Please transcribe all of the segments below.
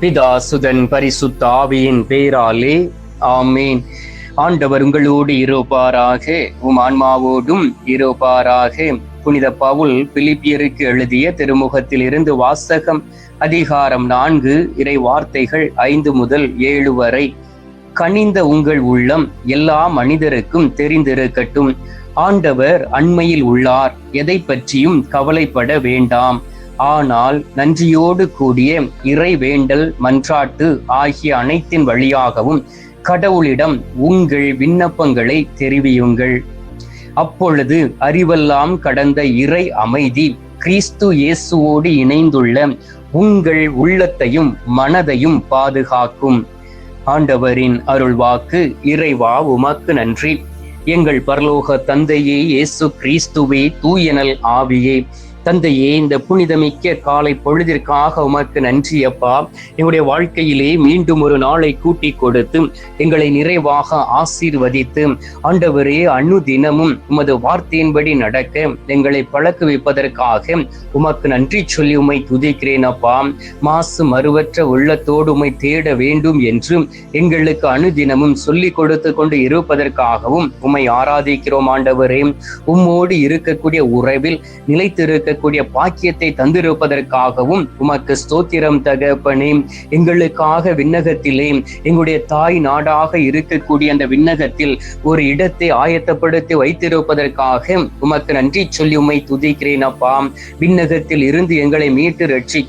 பிதா சுதன் பரிசுத்த ஆவியின் பேராலே ஆமேன். ஆண்டவர் உங்களோடு இருப்பாராக உம் ஆன்மாவோடும் இருப்பாராக. புனித பவுல் பிலிப்பியருக்கு எழுதிய திருமுகத்தில் இருந்து வாசகம் அதிகாரம் நான்கு இறை வார்த்தைகள் ஐந்து முதல் ஏழு வரை. கனிந்த உங்கள் உள்ளம் எல்லா மனிதருக்கும் தெரிந்திருக்கட்டும். ஆண்டவர் அண்மையில் உள்ளார் எதை பற்றியும் கவலைப்பட வேண்டாம். ஆனால் நன்றியோடு கூடிய இறை வேண்டல் மன்றாட்டு ஆகிய அனைத்தின் வழியாகவும் கடவுளிடம் உங்கள் விண்ணப்பங்களை தெரிவியுங்கள். அப்பொழுது அறிவெல்லாம் கடந்த இறை அமைதி கிறிஸ்து இயேசுவோடு இணைந்துள்ள உங்கள் உள்ளத்தையும் மனதையும் பாதுகாக்கும். ஆண்டவரின் அருள்வாக்கு இறைவா உமக்கு நன்றி. எங்கள் பரலோக தந்தையே இயேசு கிறிஸ்துவே தூயனல் ஆவியே. தந்தையே இந்த புனிதமிக்க காலை பொழுதிற்காக உமக்கு நன்றி அப்பா. எங்களுடைய வாழ்க்கையிலே மீண்டும் ஒரு நாளை கூட்டி கொடுத்து எங்களை நிறைவாக ஆசீர்வதித்து ஆண்டவரே அணு தினமும் உமது வார்த்தையின்படி நடக்க எங்களை பழக்க வைப்பதற்காக உமக்கு நன்றி சொல்லி உமை துதிக்கிறேன் அப்பா. மாசு மறுவற்ற உள்ளத்தோடு உமை தேட வேண்டும் என்று எங்களுக்கு அணுதினமும் சொல்லிக் கொடுத்து கொண்டு இருப்பதற்காகவும் உம்மை ஆராதிக்கிறோம் ஆண்டவரே. உம்மோடு இருக்கக்கூடிய உறவில் நிலைத்திருக்க இருக்கக்கூடிய பாக்கியத்தை தந்திருப்பதற்காகவும் உமக்கு ஸ்தோத்திரம் தகப்பனே எங்களுக்காக விண்ணகத்திலே எங்களுடைய தாய் நாடாக இருக்கக்கூடிய அந்த விண்ணகத்தில் ஒரு இடத்தை ஆயத்தப்படுத்தி வைத்திருப்பதற்காக உமக்கு நன்றி சொல்லி உம்மை துதிக்கிறேன் அப்பா. விண்ணகத்தில் இருந்து எங்களை மீட்டு ரட்சிக்க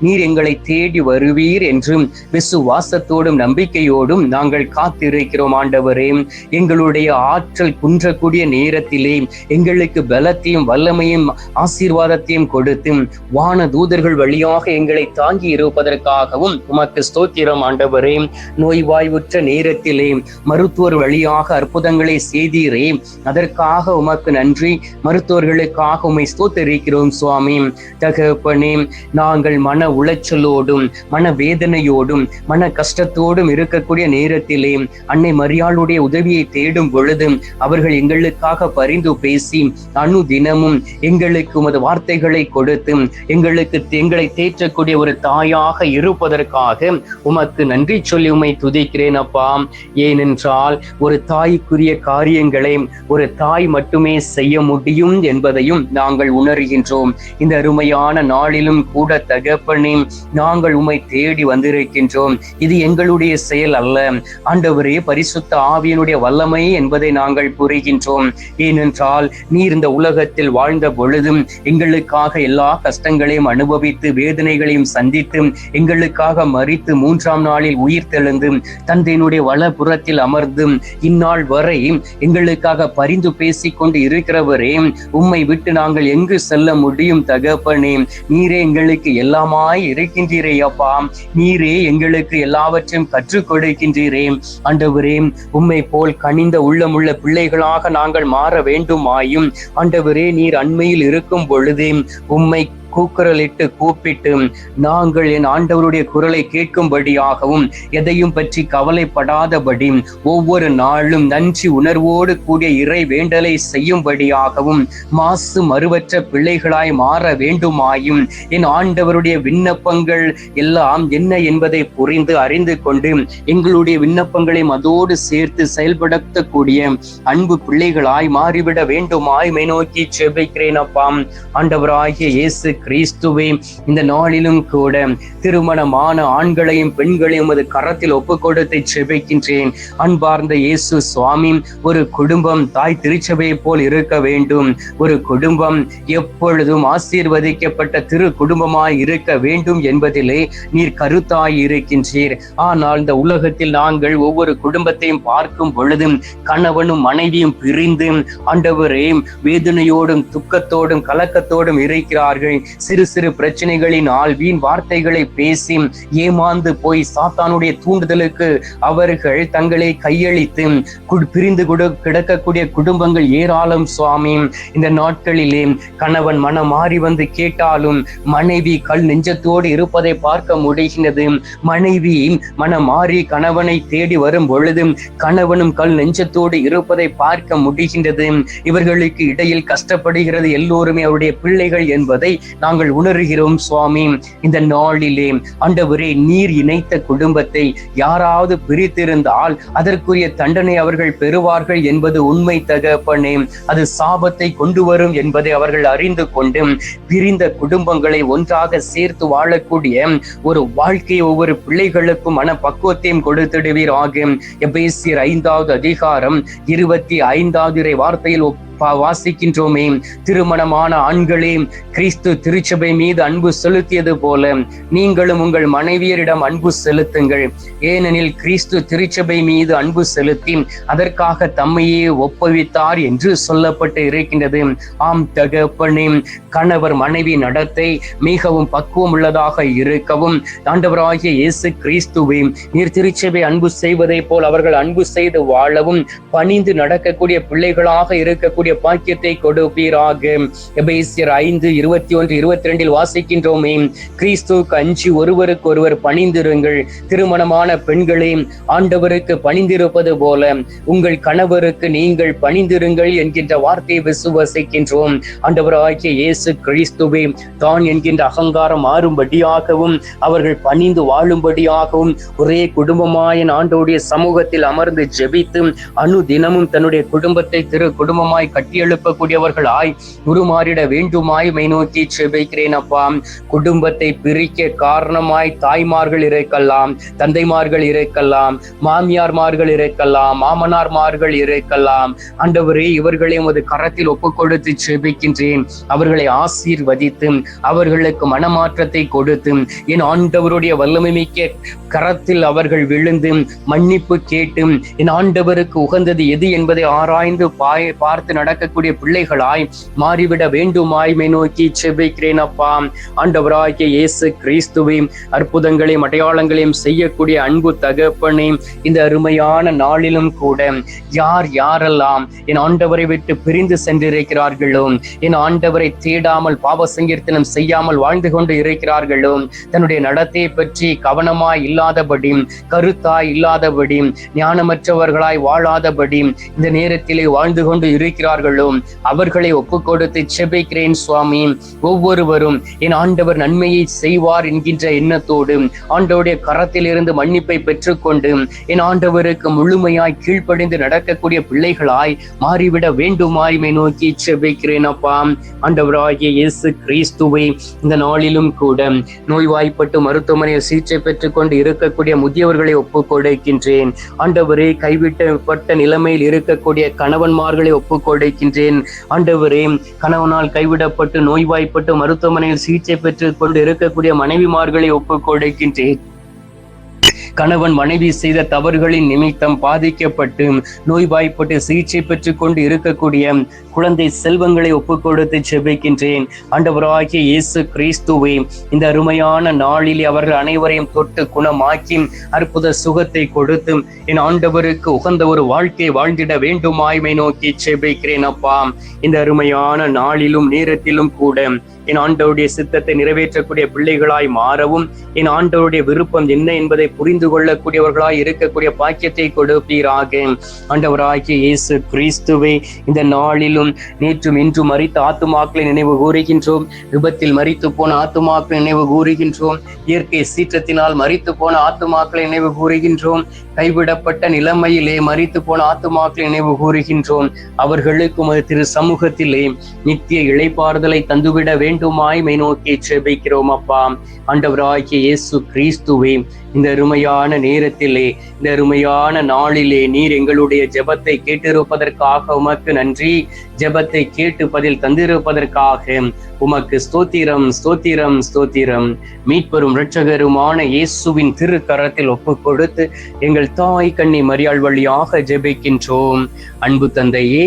நீர் எங்களை தேடி வருவீர் என்றும் விசுவாசத்தோடும் நம்பிக்கையோடும் நாங்கள் காத்திருக்கிறோம் ஆண்டவரே. எங்களுடைய ஆற்றல் குன்றக்கூடிய நேரத்திலே எங்களுக்கு பலத்தையும் வல்லமையும் ஆசீர்வாத ஆசீர்வாதத்தையும் கொடுத்து வான தூதர்கள் வழியாக எங்களை தாங்கி இருப்பதற்காகவும் உமக்கு ஸ்தோத்திரம் ஆண்டவரே. நோய்வாய்வுற்ற நேரத்திலே மருத்துவர் வழியாக அற்புதங்களை செய்தீரே. அதற்காக உமக்கு நன்றி. மருத்துவர்களுக்காக உமை ஸ்தோத்தரிக்கிறோம் சுவாமி. தகப்பனே நாங்கள் மன உளைச்சலோடும் மன வேதனையோடும் மன கஷ்டத்தோடும் இருக்கக்கூடிய நேரத்திலே அன்னை மரியாளுடைய உதவியை தேடும் பொழுது அவர்கள் எங்களுக்காக பரிந்து பேசி அணு தினமும் எங்களுக்கு உமது வார்த்தைகளை கொடுத்து எங்களுக்கு எங்களை தேற்றக்கூடிய ஒரு தாயாக இருப்பதற்காக உமக்கு நன்றி சொல்லி உமை துதிக்கிறேன் அப்பா. ஏனென்றால் ஒரு தாய்க்குரிய காரியங்களை ஒரு தாய் மட்டுமே செய்ய முடியும் என்பதையும் நாங்கள் உணர்கின்றோம். இந்த அருமையான நாளிலும் கூட தகப்பனே நாங்கள் உமை தேடி வந்திருக்கின்றோம். இது எங்களுடைய செயல் அல்ல. ஆண்டவரே பரிசுத்த ஆவியனுடைய வல்லமை என்பதை நாங்கள் புரிகின்றோம். ஏனென்றால் நீர் இந்த உலகத்தில் வாழ்ந்த பொழுதும் எங்களுக்காக எல்லா கஷ்டங்களையும் அனுபவித்து வேதனைகளையும் சந்தித்து எங்களுக்காக மறித்து மூன்றாம் நாளில் உயிர் தெழுந்து தந்தையினுடைய வலப்புறத்தில் அமர்ந்து இந்நாள் வரை எங்களுக்காக பரிந்து பேசிக்கொண்டு இருக்கிறவரே உம்மை விட்டு நாங்கள் எங்கு செல்ல முடியும் தகப்பனே? நீரே எங்களுக்கு எல்லாமாய் இருக்கின்றீரே அப்பா. நீரே எங்களுக்கு எல்லாவற்றையும் கற்றுக் கொடுக்கின்றீரே. ஆண்டவரே உம்மை போல் கனிந்த உள்ளமுள்ள பிள்ளைகளாக நாங்கள் மாற வேண்டுமாயும். ஆண்டவரே நீர் அண்மையில் இருக்கும் பொழுது உம்மை கூக்குரலிட்டு கூப்பிட்டு நாங்கள் என் ஆண்டவருடைய குரலை கேட்கும்படியாகவும் எதையும் பற்றி கவலைப்படாதபடி ஒவ்வொரு நாளும் நன்றி உணர்வோடு கூடிய இறை வேண்டலை செய்யும்படியாகவும் மாசு மறுவற்ற பிள்ளைகளாய் மாற வேண்டுமாயும் என் ஆண்டவருடைய விண்ணப்பங்கள் எல்லாம் என்ன என்பதை புரிந்து அறிந்து கொண்டு எங்களுடைய விண்ணப்பங்களை அதோடு சேர்த்து செயல்படுத்தக்கூடிய அன்பு பிள்ளைகளாய் மாறிவிட வேண்டுமாய் மை நோக்கி செபிக்கிறேன் அப்பாம் ஆண்டவராகிய இயேசு கிறிஸ்துவே இந்த நாளிலும் கூட திருமணமான ஆண்களையும் பெண்களையும் அது கரத்தில் ஒப்பு கொடுத்து செபிக்கின்றேன் அன்பார்ந்த இயேசு சுவாமி ஒரு குடும்பம் தாய் திருச்சபையை போல் இருக்க வேண்டும். ஒரு குடும்பம் எப்பொழுதும் ஆசீர்வதிக்கப்பட்ட திரு குடும்பமாய் இருக்க வேண்டும் என்பதிலே நீர் கருத்தாய் இருக்கின்றீர். ஆனால் இந்த உலகத்தில் நாங்கள் ஒவ்வொரு குடும்பத்தையும் பார்க்கும் பொழுதும் கணவனும் மனைவியும் பிரிந்து ஆண்டவரே வேதனையோடும் துக்கத்தோடும் கலக்கத்தோடும் இருக்கிறார்கள். சிறு சிறு பிரச்சனைகளினால் வீண் வார்த்தைகளை பேசி ஏமாந்து போய் சாத்தானுடைய தூண்டுதலுக்கு அவர்கள் தங்களை கையளித்து பிரிந்து கிடக்கக்கூடிய குடும்பங்கள் ஏராளம் சுவாமி. இந்த நாட்களிலே கணவன் மனம் மாறி வந்து கேட்டாலும் மனைவி கல் நெஞ்சத்தோடு இருப்பதை பார்க்க முடிகின்றது. மனைவி மனம் மாறி கணவனை தேடி வரும் பொழுது கணவனும் கல் நெஞ்சத்தோடு இருப்பதை பார்க்க முடிகின்றது. இவர்களுக்கு இடையில் கஷ்டப்படுகிறது எல்லோருமே அவருடைய பிள்ளைகள் என்பதை நாங்கள் உணர்கிறோம் சுவாமி. இந்த நாளிலே ஆண்டவரே நீர் இணைத்த குடும்பத்தை யாராவது பிரித்திருந்தால் அதற்குரிய தண்டனை அவர்கள் பெறுவார்கள் என்பது உண்மை தகப்பனே. அது சாபத்தை கொண்டு வரும் என்பதை அவர்கள் அறிந்து கொண்டு பிரிந்த குடும்பங்களை ஒன்றாக சேர்த்து வாழக்கூடிய ஒரு வாழ்க்கை ஒவ்வொரு பிள்ளைகளுக்கும் மன பக்குவத்தையும் ஆகும் எபேசியர் ஐந்தாவது அதிகாரம் இருபத்தி ஐந்தாவது இறை வார்த்தையில் வாசிக்கின்றோமே. திருமணமான ஆண்களே கிறிஸ்து திருச்சபை மீது அன்பு செலுத்தியது போல நீங்களும் உங்கள் மனைவியரிடம் அன்பு செலுத்துங்கள். ஏனெனில் கிறிஸ்து திருச்சபை மீது அன்பு செலுத்தி அதற்காக தம்மையே ஒப்புவித்தார் என்று சொல்லப்பட்டு இருக்கின்றது. ஆம் தகப்பனே கணவர் மனைவி நடத்தை மிகவும் பக்குவம் உள்ளதாக இருக்கவும் ஆண்டவராகிய இயேசு கிறிஸ்துவை நீர் திருச்சபை அன்பு செய்வதை போல் அவர்கள் அன்பு செய்து வாழவும் பணிந்து நடக்கக்கூடிய பிள்ளைகளாக இருக்கக்கூடிய பாக்கியத்தை கொடுப்பீராக. எபேசியர் ஐந்து இருபத்தி ஒன்று இருபத்தி ரெண்டில் வாசிக்கின்றோமே. கிறிஸ்துவுக்கு அஞ்சு ஒருவருக்கு ஒருவர் பணிந்திருங்கள். திருமணமான பெண்களே ஆண்டவருக்கு பணிந்திருப்பது போல உங்கள் கணவருக்கு நீங்கள் பணிந்திருங்கள் என்கின்ற வார்த்தையை விசுவசிக்கின்றோம். ஆண்டவராகிய இயேசு கிறிஸ்துவே தான் என்கின்ற அகங்காரம் மாறும்படியாகவும் அவர்கள் பணிந்து வாழும்படியாகவும் ஒரே குடும்பமாயின் ஆண்டோடைய சமூகத்தில் அமர்ந்து ஜெபித்து அணு தினமும் தன்னுடைய குடும்பத்தை திரு குடும்பமாய் கட்டியெழுப்பக்கூடியவர்களாய் உருமாறிட வேண்டுமாய் மை நோக்கி செபிக்கிறேன் அப்பா. குடும்பத்தை பிரிக்க காரணமாய் தாய்மார்கள் இருக்கலாம் தந்தைமார்கள் இருக்கலாம் மாமியார்மார்கள் இருக்கலாம் மாமனார்மார்கள் இருக்கலாம். ஆண்டவரே இவர்களை உமது கரத்தில் ஒப்பு கொடுத்து செபிக்கின்றேன். அவர்களை ஆசீர்வதித்து அவர்களுக்கு மனமாற்றத்தை கொடுத்து என் ஆண்டவருடைய வல்லமை மிக்க கரத்தில் அவர்கள் விழுந்து மன்னிப்பு கேட்டு என் ஆண்டவருக்கு உகந்தது எது என்பதை ஆராய்ந்து பார்த்து நடக்கக்கூடிய பிள்ளைகளாய் மாறிவிட வேண்டுமாய்மை நோக்கி செபிக்கிறேன் அப்பா. ஆண்டவராகிய இயேசு கிறிஸ்துவையும் அற்புதங்களையும் அடையாளங்களையும் செய்யக்கூடிய அன்பு தகப்பனே இந்த அருமையான நாளிலும் கூட யார் யாரெல்லாம் என் ஆண்டவரை விட்டு பிரிந்து சென்றிருக்கிறார்களோ என் ஆண்டவரை தேடாமல் பாவ சங்கீர்த்தனம் செய்யாமல் வாழ்ந்து கொண்டு இருக்கிறார்களோ தன்னுடைய நடத்தையை பற்றி கவனமாய் இல்லாதபடி கருத்தாய் இல்லாதபடி ஞானமற்றவர்களாய் வாழாதபடி இந்த நேரத்திலே வாழ்ந்து கொண்டு இருக்கிறார் இருக்கிறார்களோ அவர்களை ஒப்பு கொடுத்து செபிக்கிறேன் சுவாமி. ஒவ்வொருவரும் என் ஆண்டவர் நன்மையை செய்வார் என்கின்ற எண்ணத்தோடு ஆண்டவருடைய கரத்தில் இருந்து மன்னிப்பை பெற்றுக்கொண்டு என் ஆண்டவருக்கு முழுமையாய் கீழ்ப்படிந்து நடக்கக்கூடிய பிள்ளைகளாய் மாறிவிட வேண்டுமாய்மை நோக்கி செபிக்கிறேன் அப்பா. ஆண்டவராகிய இயேசு கிறிஸ்துவை இந்த நாளிலும் கூட நோய்வாய்ப்பட்டு மருத்துவமனையில் சிகிச்சை பெற்றுக்கொண்டு இருக்கக்கூடிய முதியவர்களை ஒப்பு கொடுக்கின்றேன் ஆண்டவரே கைவிட்டப்பட்ட நிலைமையில் இருக்கக்கூடிய கணவன்மார்களை ஒப்பு வைக்கின்றேன். ஆண்டவரே கணவனால் கைவிடப்பட்டு நோய்வாய்ப்பட்டு மருத்துவமனையில் சிகிச்சை பெற்றுக் கொண்டு இருக்கக்கூடிய மனைவிமார்களை ஒப்பு கொடுக்கின்றேன் கணவன் மனைவி செய்த தவறுகளின் நிமித்தம் பாதிக்கப்பட்டு நோய்வாய்ப்பட்டு சிகிச்சை பெற்றுக் கொண்டு இருக்கக்கூடிய குழந்தை செல்வங்களை ஒப்புக்கொடுத்து செபிக்கின்றேன். ஆண்டவராகிய இயேசு கிறிஸ்துவை இந்த அருமையான நாளில் அவர்கள் அனைவரையும் தொட்டு குணமாக்கி அற்புத சுகத்தை கொடுத்து என் ஆண்டவருக்கு உகந்த ஒரு வாழ்க்கை வாழ்ந்திட வேண்டுமாய்மை நோக்கி செபிக்கிறேன் அப்பா. இந்த அருமையான நாளிலும் நேரத்திலும் கூட என் ஆண்டவருடைய சித்தத்தை நிறைவேற்றக்கூடிய பிள்ளைகளாய் மாறவும் என் ஆண்டவருடைய விருப்பம் என்ன என்பதை புரிந்து கொள்ளக்கூடியவர்களாய் இருக்கக்கூடிய பாக்கியத்தை கொடுப்பீராக. ஆண்டவராகிய இயேசு கிறிஸ்துவை இந்த நாளிலும் நேற்றும் இன்றும் மறித்த ஆத்துமாக்களை நினைவு கூறுகின்றோம். விபத்தில் மறித்து போன ஆத்துமாக்களை நினைவு கூறுகின்றோம். இயற்கை சீற்றத்தினால் மறித்து போன ஆத்துமாக்களை நினைவு கூறுகின்றோம். கைவிடப்பட்ட நிலைமையிலே மறித்து போன ஆத்துமாக்களை நினைவு கூறுகின்றோம். அவர்களுக்கும் திரு சமூகத்திலே நித்திய இழைப்பாறுதலை தந்துவிட வேண்டும். வேண்டுமாய் மை நோக்கி செபிக்கிறோம் அப்பா. ஆண்டவராகிய இயேசு கிறிஸ்துவே இந்த அருமையான நேரத்திலே இந்த அருமையான நாளிலே நீர் எங்களுடைய ஜெபத்தை கேட்டிருப்பதற்காக உமக்கு நன்றி. ஜெபத்தை கேட்டு பதில் தந்திருப்பதற்காக உமக்கு ஸ்தோத்திரம் ஸ்தோத்திரம் ஸ்தோத்திரம். மீட்பெரும் இரட்சகருமான இயேசுவின் திருக்கரத்தில் ஒப்பு கொடுத்து எங்கள் தாய் கண்ணி மரியாள் வழியாக ஜெபிக்கின்றோம். அன்பு தந்தையே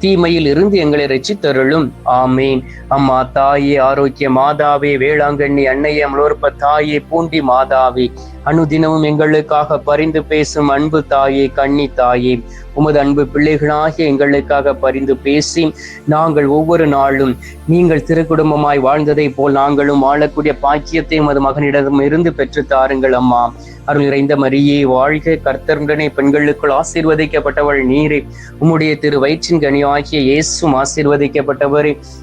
தீமையில் இருந்து எங்களை ரசித்தருளும் ஆமீன். அம்மா தாயே ஆரோக்கிய மாதாவே வேளாங்கண்ணி அன்னையே அமலோற்ப தாயே பூண்டி மாதாவே. அனுதினமும் எங்களுக்காக பரிந்து பேசும் அன்பு தாயே கண்ணி தாயே. உமது அன்பு பிள்ளைகளாகிய எங்களுக்காக பரிந்து பேசி நாங்கள் ஒவ்வொரு நாளும் நீங்கள் திருக்குடும்பமாய் வாழ்ந்ததை போல் நாங்களும் வாழக்கூடிய பாக்கியத்தை உமது மகனிடம் இருந்து பெற்று தாருங்கள் அம்மா. அருள் நிறைந்த மரியே வாழ்க கர்த்தருடனே பெண்களுக்குள் ஆசீர்வதிக்கப்பட்டவள் நீரே. உம்முடைய திரு வயிற்றின் கனியாகிய இயேசும் ஆசீர்வதிக்கப்பட்டவரே.